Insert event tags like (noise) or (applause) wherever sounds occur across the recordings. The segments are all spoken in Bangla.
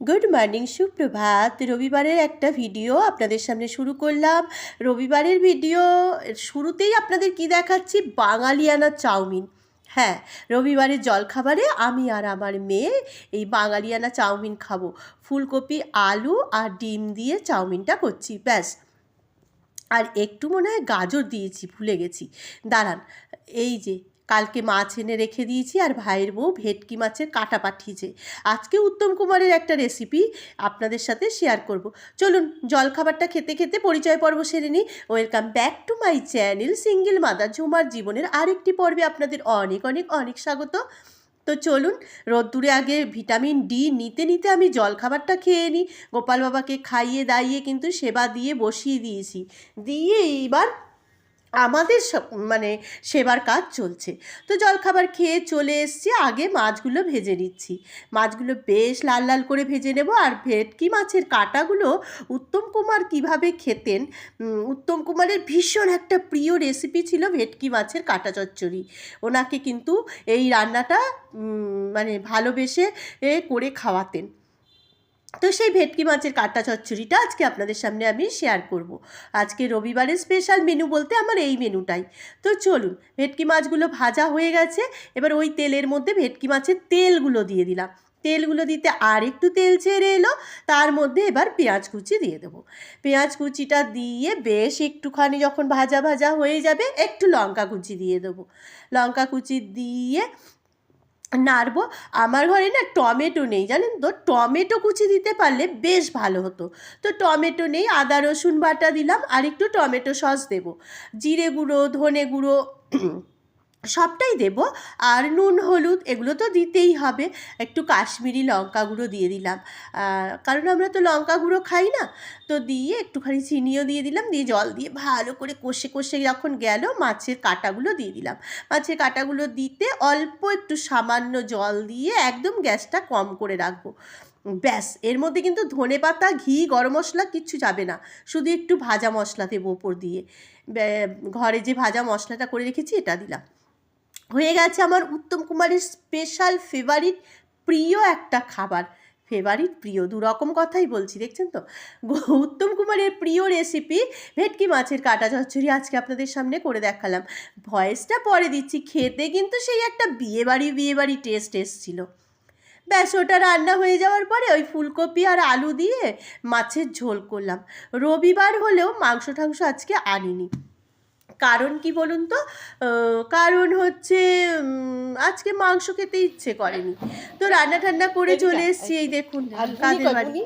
গুড মর্নিং সুপ্রভাত। রবিবারের একটা ভিডিও আপনাদের সামনে শুরু করলাম। রবিবারের ভিডিও শুরুতেই আপনাদের কি দেখাচ্ছি? বাঙালিয়ানা চাউমিন। হ্যাঁ রবিবারের জলখাবারে আমি আর আমার মেয়ে এই বাঙালিয়ানা চাউমিন খাব। ফুলকপি, আলু আর ডিম দিয়ে চাউমিনটা করছি, ব্যাস। আর একটু মনে হয় গাজর দিয়েছি, ভুলে গেছি। দাঁড়ান, এই যে কালকে মাছ এনে রেখে দিয়েছি আর ভাইয়ের বউ ভেটকি মাছের কাটা পাঠিয়েছে। আজকে উত্তম কুমারের একটা রেসিপি আপনাদের সাথে শেয়ার করব। চলুন, জলখাবারটা খেতে খেতে পরিচয় পর্ব সেরে নিই। Welcome back to my channel single mother ঝুমার জীবনের আরেকটি পর্বে আপনাদের অনেক অনেক অনেক স্বাগত। তো চলুন, রোদ্দুরে আগে ভিটামিন ডি নিতে নিতে আমি জলখাবারটা খেয়ে নিই। গোপাল বাবাকে খাইয়ে, দাইয়ে কিন্তু সেবা দিয়ে বসিয়ে দিয়েছি। দিয়ে এইবার আমাদের মানে সেবার কাজ চলছে। তো জলখাবার খেয়ে চলে এসছি, আগে মাছগুলো ভেজে নিচ্ছি। মাছগুলো বেশ লাল লাল করে ভেজে নেব আর ভেটকি মাছের কাঁটাগুলো উত্তম কুমার কীভাবে খেতেন উত্তম কুমারের ভীষণ একটা প্রিয় রেসিপি ছিল ভেটকি মাছের কাঁটা চচ্চড়ি। ওনাকে কিন্তু এই রান্নাটা মানে ভালোবেসে করে খাওয়াতেন। তো সেই ভেটকি মাছের কাটা চচ্চড়িটা আজকে আপনাদের সামনে আমি শেয়ার করব। আজকে রবিবারের স্পেশাল মেনু বলতে আমার এই মেনুটাই তো চলুন, ভেটকি মাছগুলো ভাজা হয়ে গেছে, এবার ওই তেলের মধ্যে ভেটকি মাছের তেলগুলো দিয়ে দিলাম। তেলগুলো দিতে আর একটু তেল ছেড়ে এলো, তার মধ্যে এবার পেঁয়াজ কুচি দিয়ে দেবো। পেঁয়াজ কুচিটা দিয়ে বেশ একটুখানি যখন ভাজা ভাজা হয়ে যাবে, একটু লঙ্কা কুচি দিয়ে দেবো। লঙ্কা কুচি দিয়ে নাড়বো। আমার ঘরে না টমেটো নেই, জানেন তো? টমেটো কুচি দিতে পারলে বেশ ভালো হতো। তো টমেটো নেই, আদা, রসুন বাটা দিলাম, আর একটু টমেটো সস দেবো। জিরে গুঁড়ো, ধনে গুঁড়ো সবটাই দেব। আর নুন, হলুদ এগুলো তো দিতেই হবে। একটু কাশ্মীরি লঙ্কা গুঁড়ো দিয়ে দিলাম। কারণ আমরা তো লঙ্কা গুঁড়ো খাই না, তো দিয়ে একটুখানি চিনিও দিয়ে দিলাম। দিয়ে জল দিয়ে ভালো করে কষে কষে যখন গেল মাছের কাঁটাগুলো দিয়ে দিলাম। মাছের কাঁটাগুলো দিতে অল্প একটু সামান্য জল দিয়ে একদম গ্যাসটা কম করে রাখব। ব্যাস, এর মধ্যে কিন্তু ধনে পাতা, ঘি, গরম মশলা কিচ্ছু যাবে না। শুধু একটু ভাজা মশলা দেবো ওপর দিয়ে। ঘরে যে ভাজা মশলাটা করে রেখেছি এটা দিলাম। হয়ে গেছে আমার উত্তম কুমারের স্পেশাল ফেভারিট প্রিয় একটা খাবার। ফেভারিট প্রিয়, দু রকম কথাই বলছি, দেখছেন তো? উত্তম কুমারের প্রিয় রেসিপি ভেটকি মাছের কাটা চচ্চড়ি আজকে আপনাদের সামনে করে দেখালাম। ভয়েসটা পরে দিচ্ছি, খেতে কিন্তু সেই একটা বিয়েবাড়ি বিয়েবাড়ি টেস্ট এসছিল। ব্যাস, ওটা রান্না হয়ে যাওয়ার পরে ওই ফুলকপি আর আলু দিয়ে মাছের ঝোল করলাম। রবিবার হলেও মাংস টাংস আজকে আনিনি। কারণ কি বলুন তো? কারণ হচ্ছে আজকে মাংস খেতে ইচ্ছে করেনি। তো রান্না ঠান্না করে চলে এসছি এই দেখুন কাদের বাড়ি?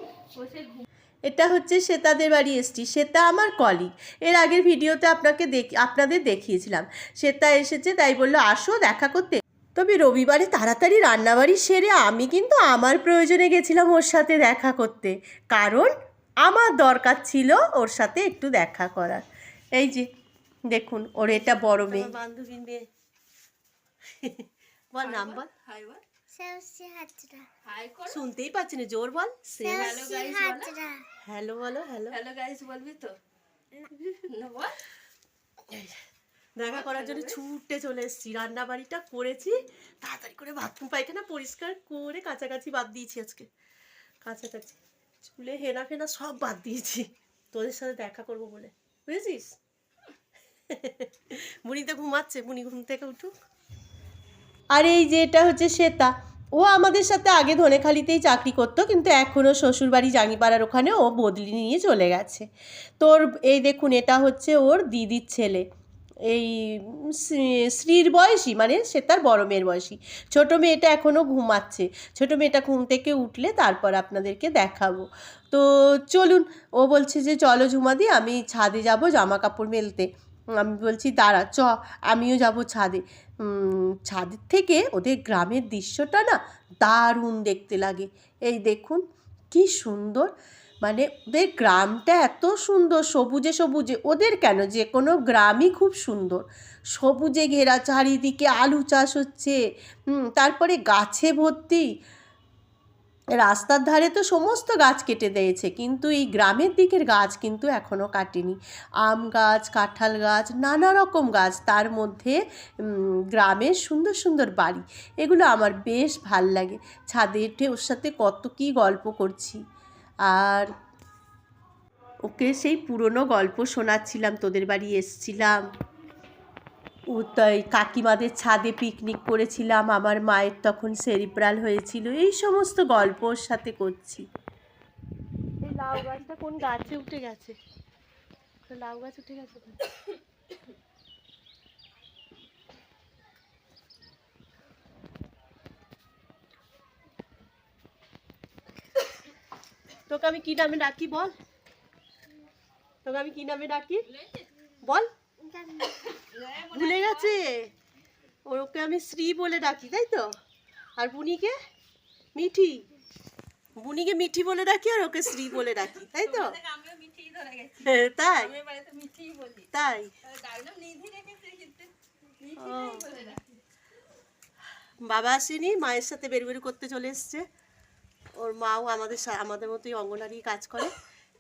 এটা হচ্ছে শ্বেতাদের বাড়ি এসছি। শ্বেতা আমার কলিগ এর আগের ভিডিওতে আপনাকে দেখ আপনাদের দেখিয়েছিলাম। শ্বেতা এসেছে তাই বলল আসো দেখা করতে। তবে রবিবারে তাড়াতাড়ি রান্নাবাড়ি সেরে আমি কিন্তু আমার প্রয়োজনে গেছিলাম ওর সাথে দেখা করতে। কারণ আমার দরকার ছিল ওর সাথে একটু দেখা করার। এই যে দেখুন ওর এটা বড় মেয়ে। বান্ধবী মেয়ে। (laughs) বল নাম বল। শুনতেই পাচ্ছি না জোর বল। হ্যালো বলো। হ্যালো হ্যালো গাইস বলবি তো? (laughs) দেখা করার জন্য ছুটে চলে এসেছি রান্না বাড়িটা করেছি। তাড়াতাড়ি করে বাথরুম পায়খানা পরিষ্কার করে কাছাকাছি বাদ দিয়েছি আজকে। কাছাকাছি। চুলে হেনা ফেনা সব বাদ দিয়েছি। তোদের সাথে দেখা করব বলে। বুঝেছিস? (laughs) মুনি তো ঘুমাচ্ছে, মুনি ঘুম থেকে উঠুক। আর এই যে এটা হচ্ছে শ্বেতা, ও আমাদের সাথে আগে ধনেখালিতেই চাকরি করতো, কিন্তু এখনও শ্বশুরবাড়ি জাঙ্গিপাড়ার ওখানে ও বদলি নিয়ে চলে গেছে। তোর, এই দেখুন, এটা হচ্ছে ওর দিদির ছেলে। এই শ্রীর বয়সী মানে সে তার বড় মেয়ের বয়সী। ছোটো মেয়েটা এখনও ঘুমাচ্ছে, ছোটো মেয়েটা ঘুম থেকে উঠলে তারপর আপনাদেরকে দেখাবো। তো চলুন, ও বলছে যে, চলো ঝুমাদি, আমি ছাদে যাব জামা কাপড় মেলতে। আমি বলছি, দাঁড়া, চ, আমিও যাব ছাদে। ছাদের থেকে ওদের গ্রামের দৃশ্যটা না দারুণ দেখতে লাগে। এই দেখুন, কি সুন্দর। মানে ওদের গ্রামটা এত সুন্দর, সবুজে সবুজে। ওদের কেন? যে কোনো গ্রামই খুব সুন্দর। সবুজে ঘেরা, চারিদিকে আলু চাষ হচ্ছে। তারপরে গাছে ভর্তি। রাস্তার ধারে তো সমস্ত গাছ কেটে দিয়েছে, কিন্তু এই গ্রামের দিকের গাছ কিন্তু এখনও কাটেনি। আম গাছ, কাঁঠাল গাছ, নানা রকম গাছ, তার মধ্যে গ্রামের সুন্দর সুন্দর বাড়ি। এগুলো আমার বেশ ভালো লাগে। ছাদে উঠে ওর সাথে কত কী গল্প করছি। আর ওকে সেই পুরনো গল্প শোনাচ্ছিলাম, তোদের বাড়ি এসছিলাম। কাকিমাদের ছাদে পিকনিক করেছিলাম, আমার মায়ের তখন সেরিব্রাল হয়েছিল, এই সমস্ত গল্প ওর সাথে করছি। এই লাউ গাছটা কোন গাছে উঠে গেছে? লাউ গাছ উঠে গেছে তোকে আমি কি নামে ডাকি বল? তোকে আমি কি নামে ডাকি? বল? ভুলে গেছে? ওকে আমি শ্রী বলে ডাকি তাই তো? আর বুনিকে? মিঠি। বুনিকে মিঠি বলে ডাকি আর ওকে শ্রী বলে ডাকি তাই তো? হ্যাঁ, তাই? তাই? বাবা আসেনি মায়ের সাথে বেরবেরি করতে চলে এসছে। ওর মাও আমাদের আমাদের মতোই অঙ্গনারী কাজ করে।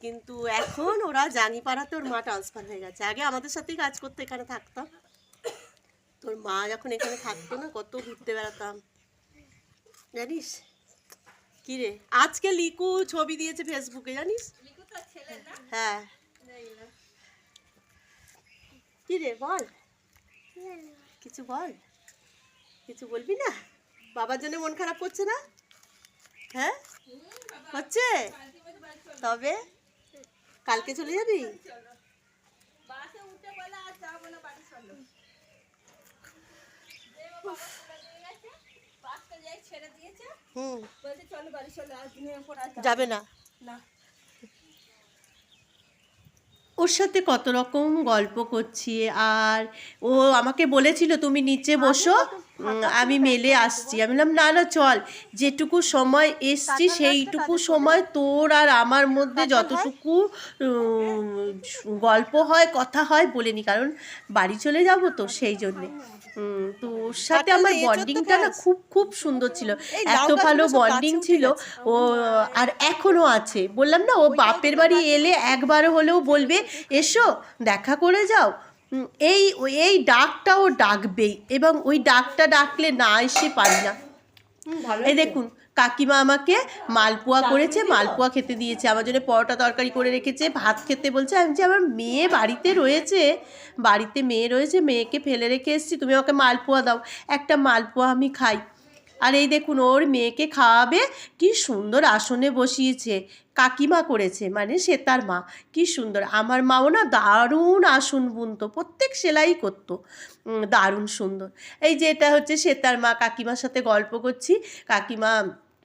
কিন্তু এখন ওরা জানি পাড়াতে ওর মা ট্রান্সফার হয়ে গেছে। আগে আমাদের সাথেই কাজ করতে এখানে থাকতাম। তোর মা যখন এখানে থাকতো না কত ঘুরতে বেড়াতাম। জানিস? কি রে? আজকে লিকু ছবি দিয়েছে ফেসবুকে জানিস? হ্যাঁ। কি রে বল। কিছু বল। কিছু বলবি না? বাবার জন্য মন খারাপ করছে না? হ্যাঁ? হচ্ছে? তবে? কালকে চলে যাবি? হুম। যাবে না? না। ওর সাথে কত রকম গল্প করছি আর ও আমাকে বলেছিল তুমি নিচে বসো। আমি মেলে আসছি। আমি বললাম না না চল। যেটুকু সময় এসছি সেইটুকু সময় তোর আর আমার মধ্যে যতটুকু গল্প হয় কথা হয় বলে নি কারণ বাড়ি চলে যাব তো সেই জন্যে। তো ওর সাথে আমার বন্ডিংটা না খুব খুব সুন্দর ছিল। এত ভালো বন্ডিং ছিল। ও আর এখনও আছে। বললাম না ও বাপের বাড়ি এলে একবার হলেও বলবে এসো দেখা করে যাও। এই এই ডাকটা ও ডাকবেই এবং ওই ডাকটা ডাকলে না এসে পারি না। এই দেখুন কাকিমা আমাকে মালপোয়া করেছে মালপোয়া খেতে দিয়েছে। আমার জন্য পরোটা তরকারি করে রেখেছে ভাত খেতে বলছে। আমি যে আমার মেয়ে বাড়িতে রয়েছে বাড়িতে মেয়ে রয়েছে মেয়েকে ফেলে রেখে এসেছি তুমি আমাকে মালপোয়া দাও। একটা মালপোয়া আমি খাই। আর এই দেখুন, ওর মেয়েকে খাওয়াবে। কি সুন্দর আসনে বসিয়েছে। কাকিমা করেছে মানে সে তার মা। কি সুন্দর। আমার মাও না দারুণ আসন বুনতো, প্রত্যেক সেলাই করতো। দারুণ সুন্দর। এই যে এটা হচ্ছে সে তার মা। কাকিমার সাথে গল্প করছি। কাকিমা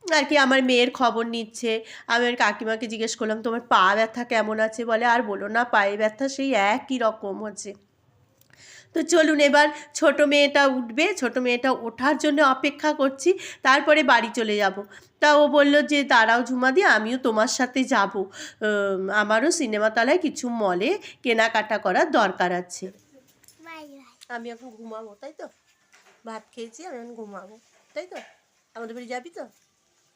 আর কি আমার মেয়ের খবর নিচ্ছে। আমি আর কাকিমাকে জিজ্ঞেস করলাম, তোমার পা ব্যথা কেমন আছে? বলে, আর বলো না, পায়ে ব্যথা সেই একই রকম হচ্ছে তো চলুন এবার ছোট মেয়েটা উঠবে ছোট মেয়েটা ওঠার জন্য অপেক্ষা করছি তারপরে বাড়ি চলে যাব। তা ও বলল যে দাঁড়াও দিয়ে আমিও তোমার সাথে যাব। আমারও সিনেমা তলায় কিছু মলে কেনাকাটা করার দরকার আছে। Bye bye. আমি এখন ঘুমাবো তাই তো? ভাত খেয়েছি আমি এখন ঘুমাবো তাই তো? আমাদের বাড়ি যাবি তো?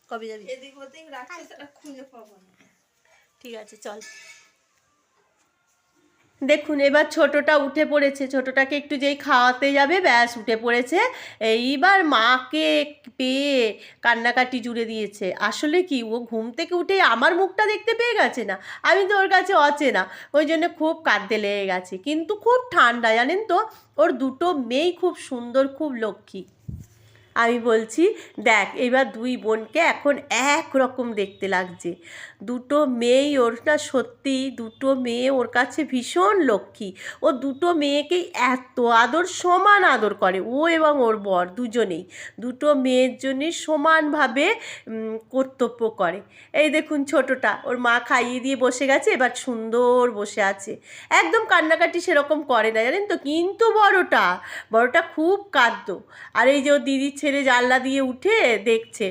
কবে যাবি? এদিক ওদিক রাখছে সেটা খুঁজে পাবো না। ঠিক আছে চল। দেখুন, এবার ছোটটা উঠে পড়েছে। ছোটটাকে একটু যেই খাওয়াতে যাবে, ব্যাস উঠে পড়েছে। এইবার মাকে পেয়ে কান্নাকাটি জুড়ে দিয়েছে। আসলে কি, ও ঘুম থেকে উঠে আমার মুখটা দেখতে পেয়ে গেছে না? আমি তো ওর কাছে অচেনা, ওই জন্য খুব কাঁদতে লেগে গেছে। কিন্তু খুব ঠান্ডা, জানেন তো? ওর দুটো মেয়েই খুব সুন্দর, খুব লক্ষ্মী। আমি বলছি, দেখ, এবার দুই বোনকে এখন এক রকম দেখতে লাগছে। দুটো মেয়েই ওর না সত্যি, দুটো মেয়ে ওর কাছে ভীষণ লক্ষ্মী। ও দুটো মেয়েকেই এত আদর, সমান আদর করে, ও এবং ওর বর দুজনেই। দুটো মেয়ের জন্যে সমানভাবে কর্তব্য করে। এই দেখুন ছোটটা, ওর মা খাইয়ে দিয়ে বসে গেছে, এবার সুন্দর বসে আছে। একদম কান্নাকাটি সেরকম করে না, জানেন তো? কিন্তু বড়টা বড়টা খুব কাঁদতো আর এই যে ও দিদির ছেলে জানলা দিয়ে উঠে দেখছে।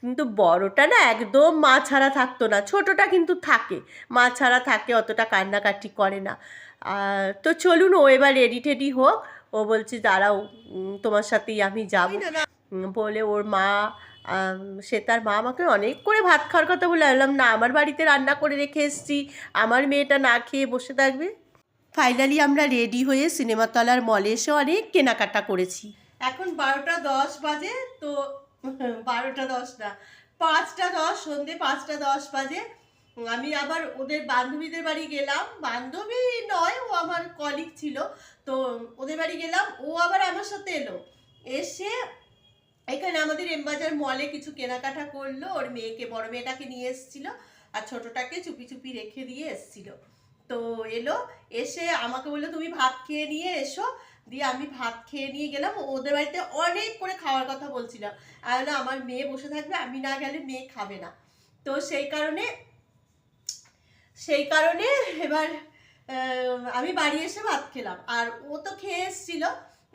কিন্তু বড়টা না একদম মা ছাড়া থাকতো না ছোটটা কিন্তু থাকে মা ছাড়া থাকে অতটা কান্নাকাটি করে না। তো চলুন ও এবার রেডি টেডি হোক ও বলছে দাঁড়াও তোমার সাথেই আমি যাব। বলে ওর মা সে তার মা আমাকে অনেক করে ভাত খাওয়ার কথা বলে বললাম না আমার বাড়িতে রান্না করে রেখে এসেছি আমার মেয়েটা না খেয়ে বসে থাকবে। ফাইনালি আমরা রেডি হয়ে সিনেমাতলার মলে এসে অনেক কেনাকাটা করেছি। এখন বারোটা দশ বাজে, তো বারোটা দশ না, পাঁচটা দশ, সন্ধে পাঁচটা দশ বাজে। আমি আবার ওদের বান্ধবীদের বাড়ি গেলাম। বান্ধবী নয়, ও আমার কলিগ ছিল। তো ওদের বাড়ি গেলাম, ও আবার আমার সাথে এলো। এসে এখানে আমাদের এমবাজার মলে কিছু কেনাকাটা করল। ওর মেয়েকে, বড় মেয়েটাকে নিয়ে এসেছিল আর ছোটটাকে চুপি চুপি রেখে দিয়ে এসেছিল। তো এলো, এসে আমাকে বলল, তুমি ভাত খেয়ে নিয়ে এসো। দিয়ে আমি ভাত খেয়ে নিয়ে গেলাম। ওদের বাড়িতে অনেক করে খাওয়ার কথা বলছিলাম আর আমার মেয়ে বসে থাকবে, আমি না গেলে মেয়ে খাবে না। তো সেই কারণে সেই কারণে এবার আমি বাড়ি এসে ভাত খেলাম। আর ও তো খেয়ে এসছিল।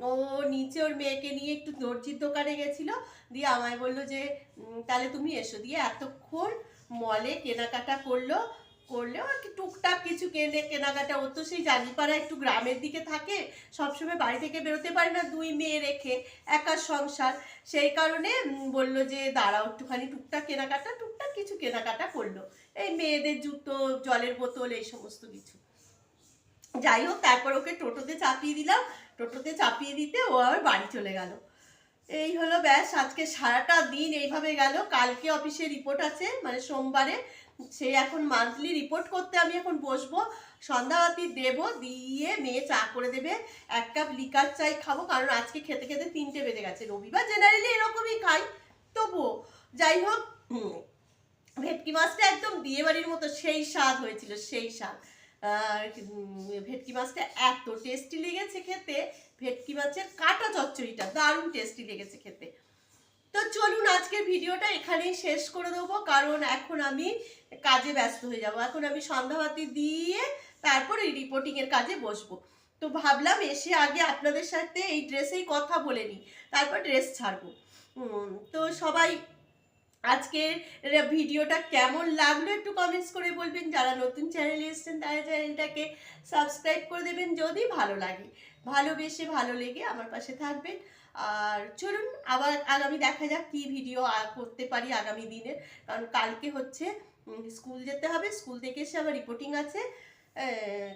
ও নিচে ওর মেয়েকে নিয়ে একটু দর্জির দোকানে গেছিল। দিয়ে আমায় বলল যে তাহলে তুমি এসো। দিয়ে এতক্ষণ মলে কেনাকাটা করল। করলেও আর কি টুকটাক কিছু কেনে কেনাকাটা ও তো সেই জানিপাড়া একটু গ্রামের দিকে থাকে, সবসময় বাড়ি থেকে বেরোতে পারে না দুই মেয়ে রেখে, একা সংসার। সেই কারণে বলল যে, দাঁড়াও একটুখানি, টুকটাক কেনাকাটা, টুকটাক কিছু কেনাকাটা করল। এই মেয়েদের জুতো, জলের বোতল, এই সমস্ত কিছু। যাই হোক, তারপর ওকে টোটোতে চাপিয়ে দিলাম। টোটোতে চাপিয়ে দিতে ও আবার বাড়ি চলে গেল। এই হলো ব্যাস, আজকে সারাটা দিন এইভাবে গেল। কালকে অফিসে রিপোর্ট আছে মানে সোমবারে। সে এখন মান্থলি রিপোর্ট করতে আমি এখন বসবো। সন্ধ্যাবাতি দেব, দিয়ে মেয়ে চা করে দেবে, এক কাপ লিকার চাই খাব, কারণ আজকে খেতে খেতে তিনটে বেজে গেছে। রবিবার জেনারেলি এরকমই খাই, তবুও যাই হোক ভেটকি মাছটা একদম বিয়ে বাড়ির মতো সেই স্বাদ হয়েছিল, সেই স্বাদ। ভেটকি মাছটা এত টেস্টি লেগেছে খেতে, ভেটকি মাছের কাটা চচ্চড়িটা দারুণ টেস্টি লেগেছে খেতে। তো চলুন আজকের ভিডিওটা এখানেই শেষ করে দেবো, কারণ এখন আমি কাজে ব্যস্ত হয়ে যাব। এখন আমি সন্ধ্যাবাতি দিয়ে তারপর এই রিপোর্টিংয়ের কাজে বসবো। তো ভাবলাম এসে আগে আপনাদের সাথে এই ড্রেসেই কথা বলে নিই, তারপর ড্রেস ছাড়বো। তো সবাই আজকের ভিডিওটা কেমন লাগল একটু কমেন্টস করে বলবেন। যারা নতুন চ্যানেলে এসছেন, তারা চ্যানেলটাকে সাবস্ক্রাইব করে দেবেন যদি ভালো লাগে। ভালোবেসে ভালো লেগে আমার পাশে থাকবেন। আর চলুন, আবার আগামী দেখা যাক কি ভিডিও করতে পারি আগামী দিনে। কারণ কালকে হচ্ছে স্কুল যেতে হবে, স্কুল থেকে এসে আবার রিপোর্টিং আছে।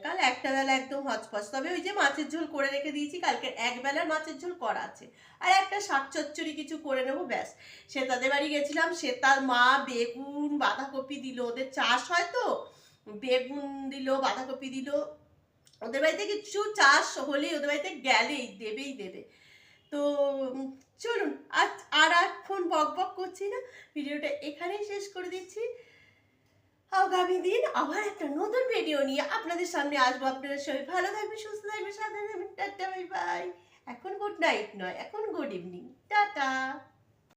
কাল একটা বেলা একদম হচপচ। তবে ওই যে মাছের ঝোল করে রেখে দিয়েছি, কালকে এক বেলার মাছের ঝোল করা আছে। আর একটা শাক চচ্চড়ি কিছু করে নেব, ব্যাস। সে তাদের বাড়ি গেছিলাম, সে তার মা বেগুন, বাঁধাকপি দিল, ওদের চাষ হয় তো? বেগুন দিল, বাঁধাকপি দিল ওদের বাড়িতে কিছু চাষ হলেই, ওদের বাড়িতে গেলেই, দেবেই দেবে। তো, চলুন, আজ আর এখন বক বক করছি না। ভিডিওটা এখানেই শেষ করে দিচ্ছি। আগামী দিন আবার একটা নতুন ভিডিও নিয়ে আপনাদের সামনে আসব। আপনারা সবাই ভালো থাকবে সুস্থ থাকবে সাথে থাকবেন। টাটা বাই বাই এখন গুড নাইট নয়, এখন গুড ইভিনিং টাটা।